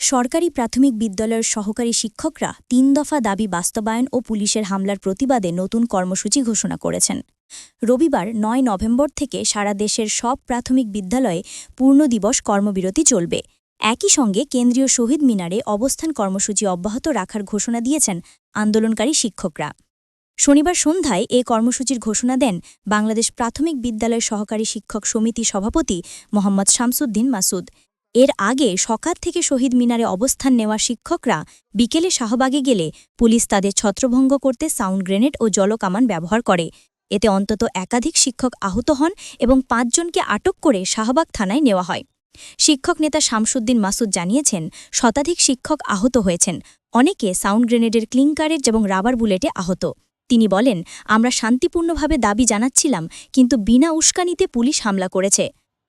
সরকারি প্রাথমিক বিদ্যালয়ের সহকারী শিক্ষকরা তিন দফা দাবি বাস্তবায়ন ও পুলিশের হামলার প্রতিবাদে নতুন কর্মসূচি ঘোষণা করেছেন। রবিবার নয় নভেম্বর থেকে সারা দেশের সব প্রাথমিক বিদ্যালয়ে পূর্ণ দিবস কর্মবিরতি চলবে। একই সঙ্গে কেন্দ্রীয় শহীদ মিনারে অবস্থান কর্মসূচি অব্যাহত রাখার ঘোষণা দিয়েছেন আন্দোলনকারী শিক্ষকরা। শনিবার সন্ধ্যায় এ কর্মসূচির ঘোষণা দেন বাংলাদেশ প্রাথমিক বিদ্যালয় সহকারী শিক্ষক সমিতি সভাপতি মোহাম্মদ শামসুদ্দিন মাসুদ। এর আগে সকাল থেকে শহীদ মিনারে অবস্থান নেওয়া শিক্ষকরা বিকেলে শাহবাগে গেলে পুলিশ তাদের ছত্রভঙ্গ করতে সাউন্ড গ্রেনেড ও জলকামান ব্যবহার করে। এতে অন্তত একাধিক শিক্ষক আহত হন এবং পাঁচজনকে আটক করে শাহবাগ থানায় নেওয়া হয়। শিক্ষক নেতা শামসুদ্দিন মাসুদ জানিয়েছেন, শতাধিক শিক্ষক আহত হয়েছেন। অনেকে সাউন্ড গ্রেনেডের ক্লিংকারের এবং রাবার বুলেটে আহত। তিনি বলেন, আমরা শান্তিপূর্ণভাবে দাবি জানাচ্ছিলাম, কিন্তু বিনা উস্কানিতে পুলিশ হামলা করেছে।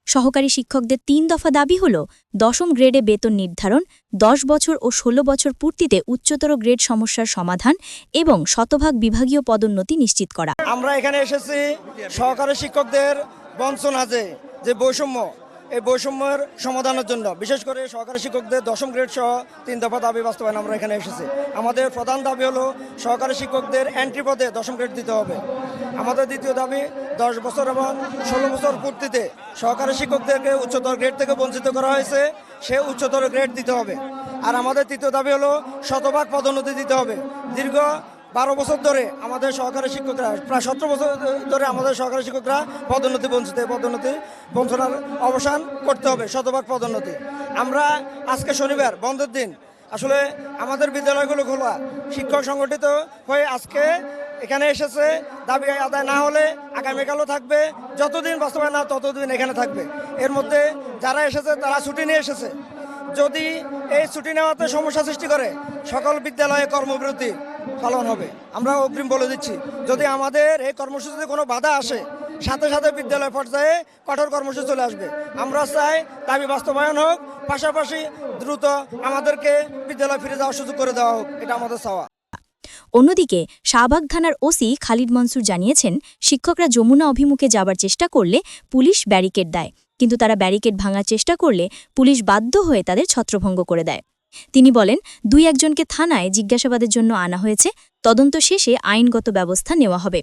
সহকারী শিক্ষকদের তিন দফা দাবি হল দশম গ্রেডে বেতন নির্ধারণ, দশ বছর ও ১৬ বছর পূর্তিতে উচ্চতর গ্রেড সমস্যার সমাধান এবং শতভাগ বিভাগীয় পদোন্নতি নিশ্চিত করা। আমরা এখানে এসেছি সহকারী শিক্ষকদের বঞ্চনা যে বৈষম্য এই বৈষম্যের সমাধানের জন্য, বিশেষ করে সহকারী শিক্ষকদের দশম গ্রেড সহ তিন দফা দাবি বাস্তবায়ন আমরা এখানে এসেছি। আমাদের প্রধান দাবি হলো সহকারী শিক্ষকদের এন্ট্রি পদে দশম গ্রেড দিতে হবে। আমাদের দ্বিতীয় দাবি, দশ বছর এবং ষোলো বছর পূর্তিতে সহকারী শিক্ষকদেরকে উচ্চতর গ্রেড থেকে বঞ্চিত করা হয়েছে, সে উচ্চতর গ্রেড দিতে হবে। আর আমাদের তৃতীয় দাবি হলো শতভাগ পদোন্নতি দিতে হবে। দীর্ঘ বারো বছর ধরে আমাদের সহকারী শিক্ষকরা, প্রায় সতেরো বছর ধরে আমাদের সহকারী শিক্ষকরা পদোন্নতি বঞ্চিত, পদোন্নতি বঞ্চনার অবসান করতে হবে, শতভাগ পদোন্নতি। আমরা আজকে শনিবার, বন্ধের দিন, আসলে আমাদের বিদ্যালয়গুলো খোলা, শিক্ষক সংগঠিত হয়ে আজকে এখানে এসেছে, দাবি আদায় না হলে আগামীকালও থাকবে, যতদিন বাস্তবায়ন না ততদিন এখানে থাকবে। এর মধ্যে যারা এসেছে, তারা ছুটি নিয়ে এসেছে। যদি এই ছুটি নেওয়াতে সমস্যা সৃষ্টি করে, সকল বিদ্যালয়ে কর্মবিরতি পালন হবে। আমরা অগ্রিম বলে দিচ্ছি, যদি আমাদের এই কর্মসূচিতে কোনো বাধা আসে, সাথে সাথে বিদ্যালয় পর্যায়ে কঠোর কর্মসূচি চলে আসবে। আমরা চাই দাবি বাস্তবায়ন হোক, পাশাপাশি দ্রুত আমাদেরকে বিদ্যালয় ফিরে যাওয়ার সুযোগ করে দেওয়া হোক, এটা আমাদের চাওয়া। অন্যদিকে, শাহবাগ থানার ওসি খালিদ মনসুর জানিয়েছেন, শিক্ষকরা যমুনা অভিমুখে যাবার চেষ্টা করলে পুলিশ ব্যারিকেড দেয়। কিন্তু তারা ব্যারিকেড ভাঙার চেষ্টা করলে পুলিশ বাধ্য হয়ে তাদের ছত্রভঙ্গ করে দেয়। তিনি বলেন, দুই একজনকে থানায় জিজ্ঞাসাবাদের জন্য আনা হয়েছে, তদন্ত শেষে আইনগত ব্যবস্থা নেওয়া হবে।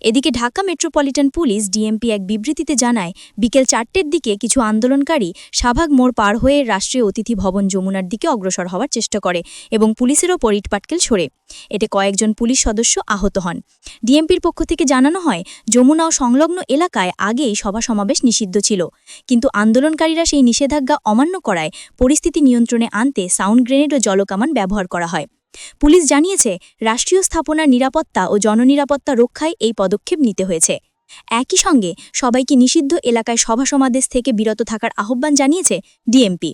এদিকে ঢাকা মেট্রোপলিটন পুলিশ ডিএমপি এক বিবৃতিতে জানায়, বিকেল চারটের দিকে কিছু আন্দোলনকারী শাহবাগ মোড় পার হয়ে রাষ্ট্রীয় অতিথি ভবন যমুনার দিকে অগ্রসর হওয়ার চেষ্টা করে এবং পুলিশেরও পরিট পাটকেল ছড়ে। এতে কয়েকজন পুলিশ সদস্য আহত হন। ডিএমপির পক্ষ থেকে জানানো হয়, যমুনা ও সংলগ্ন এলাকায় আগেই সভা সমাবেশ নিষিদ্ধ ছিল। কিন্তু আন্দোলনকারীরা সেই নিষেধাজ্ঞা অমান্য করায় পরিস্থিতি নিয়ন্ত্রণে আনতে সাউন্ড গ্রেনেড ও জলকামান ব্যবহার করা হয়। পুলিশ জানিয়েছে, রাষ্ট্রীয় স্থাপনার নিরাপত্তা ও জননিরাপত্তা রক্ষায় এই পদক্ষেপ নিতে হয়েছে। একই সঙ্গে সবাইকে নিষিদ্ধ এলাকায় সভা সমাবেশ থেকে বিরত থাকার আহ্বান জানিয়েছে ডিএমপি।